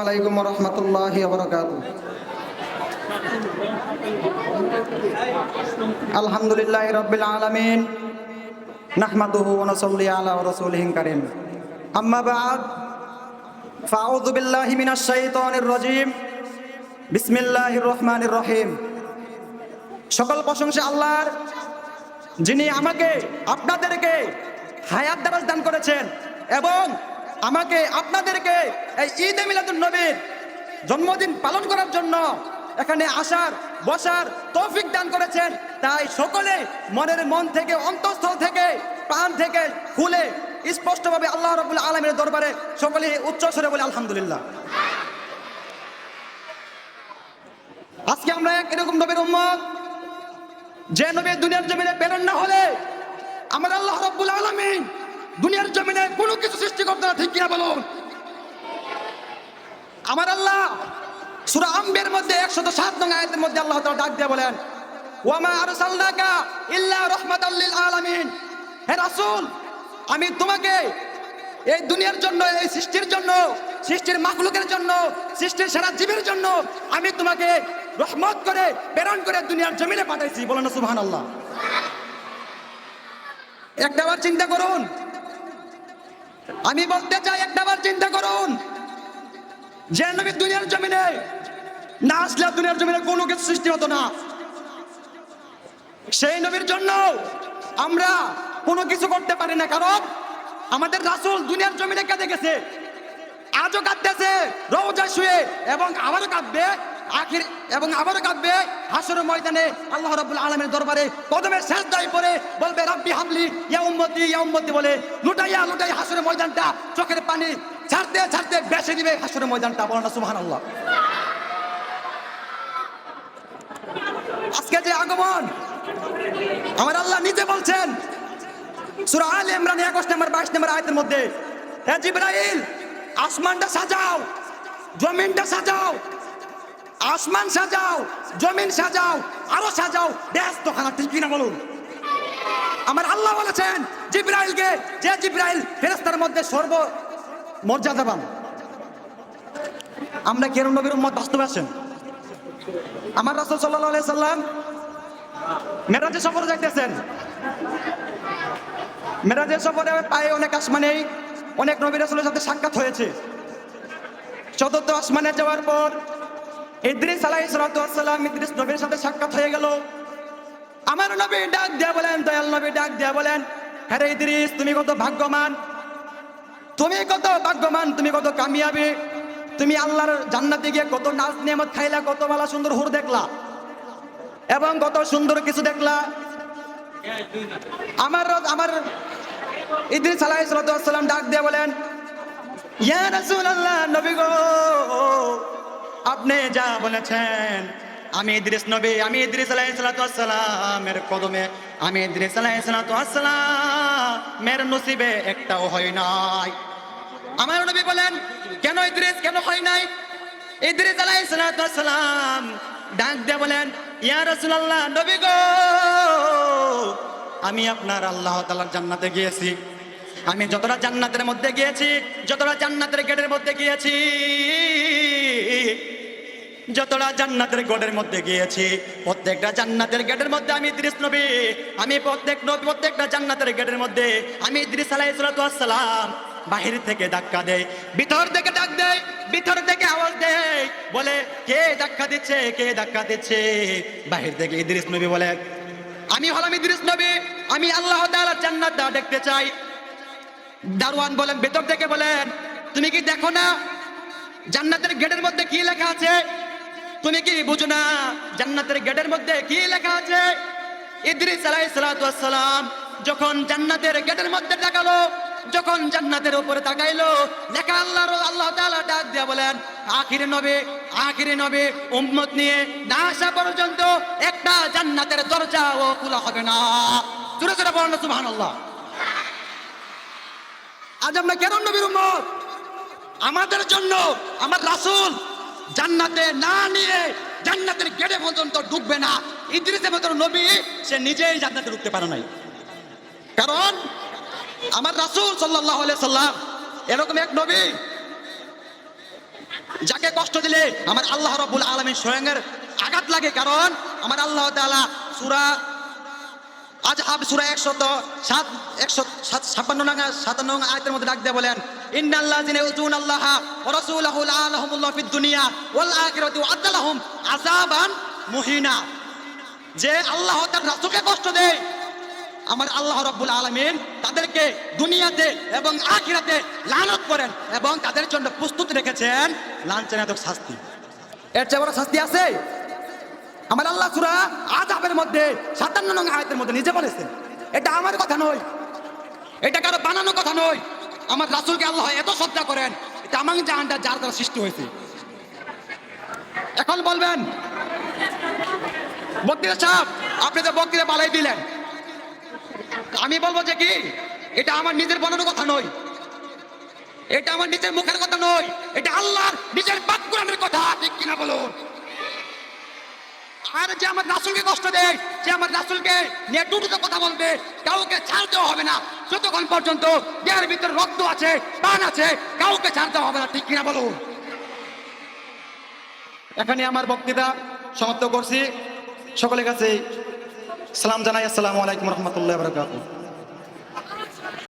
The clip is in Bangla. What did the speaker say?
আলাইকুম রহমতুল্লাহ আলহামদুলিল্লাহ রবিল আলমিন, নাহমাদুহু ওনসল্লি আলা রসুলহিন কারিম। আম্মা বাদ, ফাউযু বিল্লাহি মিনাশ শাইতানির রাজিম। বিসমিল্লাহির রহমানির রহিম। সকল প্রশংসা আল্লাহর, যিনি আমাকে, আপনাদেরকে হায়াত দ্বারা দান করেছেন এবং আমাকে আপনাদেরকে এই ঈদ মিলাদুল নবীর জন্মদিন পালন করার জন্য এখানে আসার, বসার তৌফিক দান করেছেন। তাই সকলে মনের মন থেকে, অন্তঃস্থল থেকে, প্রাণ থেকে খুলে স্পষ্টভাবে আল্লাহ রবুল আলমের দরবারে সকলে উচ্চ স্বরে বলে আলহামদুলিল্লাহ। আজকে আমরা এক এরকম নবীর উম্মত, যে নবী দুনিয়ার জমিনে প্রেরণ না হলে আমার আল্লাহ রব্বুল আলমিন দুনিয়ার জমিনে কোনো কিছু সৃষ্টি করতে না, ঠিক কিনা বলুন? আমার আল্লাহ সুরা আম্বের মধ্যে একশত সাত নং আয়াতের মধ্যে আল্লাহ তাআলা ডাক দিয়ে বলেন, ওয়ামা আরসালনাকা ইল্লা রাহমাতাল আলামিন। হে রাসূল, আমি তোমাকে এই দুনিয়ার জন্য, এই সৃষ্টির জন্য, সৃষ্টির মাখলুকের জন্য, সৃষ্টির সারা জীবের জন্য আমি তোমাকে রহমত করে, প্রেরণ করে দুনিয়ার জমিনে পাঠাইছি। বলেন সুবহানাল্লাহ। একটাবার চিন্তা করুন আমি বলতে চাই একটাবার চিন্তা করুন। যে নবী দুনিয়ার জমিনে না আসলে দুনিয়ার জমিনে কোনো কিছু সৃষ্টি হতো না। সেই নবীর জন্য আমরা কোনো কিছু করতে পারি না, কারণ আমাদের রাসূল দুনিয়ার জমিনে কেঁদে গেছে আজও কাঁদতেছে, রোজা শুয়ে এবং আবারও কাঁদবে। আখির এবং আবারও কাঁদবে হাসর ময়দানে আল্লাহ রাব্বুল আলামিনের দরবারে কদমে শেষ দায় পরে বলবে, রাব্বি হামলি ইয়া উম্মতি ইয়া উম্মতি বলে, লুটাইয়া, লুটাই হাসর ময়দানটা চোখের পানি ছাড়তে ছাড়তে বেসে দিবে হাসর ময়দানটা বলেন না সুহান আল্লাহ আজকে যে আগমন, আমার আল্লাহ নিজে বলছেন, সূরা আলে ইমরান 21 নম্বর 22 নম্বর আয়াতের মধ্যে, হে জিবরাইল, আসমানটা সাজাও, জমিনটা সাজাও আসমান সাজাও, জমিন সাজাও, আরও সাজাও। দেশ তো ঠিক কিনা বলুন? আমার আল্লাহ বলেছেন, জিব্রাইলকে, যে জিব্রাইল ফেরেস্তার মধ্যে সর্ব মর্যাদাবান আমরা কেরম নবীর উম্মত বাস্তবে আছেন? আমার রাসূল আলাইহি সাল্লাম মেরাজে সফরে যাইতেছেন। মেরাজের সফরে পায়ে অনেক আসমানেই অনেক নবী রাসূলের সাথে সাক্ষাৎ হয়েছে। চতুর্থ আসমানে যাওয়ার পর ইদ্রিস আলাইহিস সালাতু ওয়াসসালাম ইদ্রিস নবীর সাথে সাক্ষাৎ হয়ে গেল। আমার নবী ডাক দিয়া বলেন, দয়াল নবী ডাক দিয়া বলেন হ্যাঁ ইদ্রিস, তুমি কত ভাগ্যবান। তুমি কত ভাগ্যবান, তুমি কত কামিয়াবি। তুমি আল্লাহর জান্নাতে গিয়ে কত নাচ নিয়ামত খাইলা, কত ভালো সুন্দর হুর দেখলা এবং কত সুন্দর কিছু দেখলা। আমার আমার ইদ্রিস আলাইহিস সালাতু ওয়াসসালাম ডাক দিয়া বলেন, ইয়া রাসূলুল্লাহ, নবী গো আপনি যা বলেছেন, আমি ইদ্রিস নবী, আমি ইদ্রিস ওয়াসসালামের কদমে, আমি ইদ্রিস আলাইহিস সালাতু ওয়াসসালামের নসিবে একটাও হয় নাই। আমার নবী বলেন, কেন ইদ্রিস, কেন হয় নাই? ইদ্রিস আলাইহিস সালাতু ওয়াসসালাম ডাক দিয়ে বলেন, ইয়া রাসূলুল্লাহ, নবী গো, আমি আপনার আল্লাহ তাআলার জান্নাতে গিয়েছি। আমি যতটা জান্নাতের মধ্যে গিয়েছি, যতটা জান্নাতের গেটের মধ্যে গিয়েছি যতটা জান্নাতের গেটের মধ্যে গিয়েছি, প্রত্যেকটা জান্নাতের গেটের মধ্যে আমি ইদ্রিস নবী। আমি প্রত্যেক প্রত্যেকটা জান্নাতের গেটের মধ্যে আমি আলাইহিস সালাতু ওয়াসসালাম বাহির থেকে ধাক্কা দেয়, ভিতর থেকে ডাক দেয়, ভিতর থেকে আওয়াজ দেয়। বলে, কে ধাক্কা দিচ্ছে, কে ধাক্কা দিচ্ছে? বাহির থেকে ইদ্রিস নবী বলে, আমি হলাম ইদ্রিস নবী, আমি আল্লাহ তাআলার জান্নাত দেখতে চাই। দারওয়ান বলেন, ভেতর থেকে বলেন, তুমি কি দেখো না? জান্নাতের গেটের মধ্যে কি লেখা আছে? তুমি কি বুঝো না জান্নাতের গেটের মধ্যে কি লেখা আছে? ইদ্রিস ওয়াসসালাম যখন জান্নাতের গেটের মধ্যে তাকালো, যখন জান্নাতের উপরে তাকাইলো, লেখা আল্লাহর আল্লাহ তাআলা ডাক দিয়া বলেন, আখিরে নবে আখিরে নবে, উম্মত নিয়ে না আসা পর্যন্ত একটা জান্নাতের দরজা ও খোলা হবে না। জোরে জোরে বলেন সুবহানাল্লাহ। আজ আমরা কেন নবীর উম্মত? আমাদের জন্য, আমার রাসূল জান্নাতে না নিয়ে জান্নাতের গেটে পর্যন্ত ঢুকবে না। ইদ্রিসের মতো নবী, সে নিজেই জান্নাতে ঢুকতে পারে নাই। কারণ আমার রাসূল আলাইহি সাল্লাম এরকম এক নবী, যাকে কষ্ট দিলে আমার আল্লাহ রব্বুল আলমীর স্বয়ংয়ের আঘাত লাগে। কারণ আমার আল্লাহ তাআলা সুরা আজ হাব সুরা একশত সাত একশো সাত, ছাপ্পান্ন নং, সাতান্ন আয়তের মধ্যে ডাক দিয়ে বলেন ইন্নাল্লাহ জিনে উজুন আল্লাহ ও রসুলাহু আলহামুল্লাহ ফিদ দুনিয়া ওয়াল আখিরাতি ওয়া আদালাহুম আযাবান মুহিনা। যে আল্লাহ তার রাসূলকে কষ্ট দেয়, আমার আল্লাহ রাব্বুল আলামিন তাদেরকে দুনিয়াতে এবং আখিরাতে লানত করেন এবং তাদের জন্য প্রস্তুত রেখেছেন লাঞ্ছনাত্মক শাস্তি। এর চেয়ে বড় শাস্তি আছে? আমার আল্লাহ সুরা আজাবের মধ্যে সাতান্ন নং আয়াতের মধ্যে নিজে বলেছেন, এটা আমার কথা নয়, এটা কারও বানানো কথা নয়। আমার রাসুলকে আল্লাহ এত শ্রদ্ধা করেন তামাং জাহানটা যার দ্বারা সৃষ্টি হয়েছে। এখন বলবেন বক্তৃতা সাহেব, আপনি তো বক্তৃতা পালাই দিলেন, আমি বলব যে কি, এটা আমার নিজের বলার কথা নয়। এটা আমার নিজের মুখের কথা নয়। এটা আল্লাহর নিজের বাক্যের কথা। আর যে আমার রাসুলকে কষ্ট দেয়, যে আমার রাসুলকে নিয়ে টুটুতে কথা বলবে, কাউকে ছাড় দেওয়া হবে না। যতক্ষণ পর্যন্ত দেহের ভিতরে রক্ত আছে, প্রাণ আছে, কাউকে ছাড়তে হবে না। ঠিক কিনা বলুন? এখানে আমার বক্তৃতা সমাপ্ত করছি। সকলের কাছে সালাম জানাই। আসসালামু আলাইকুম রহমতুল্লাহ বরকাত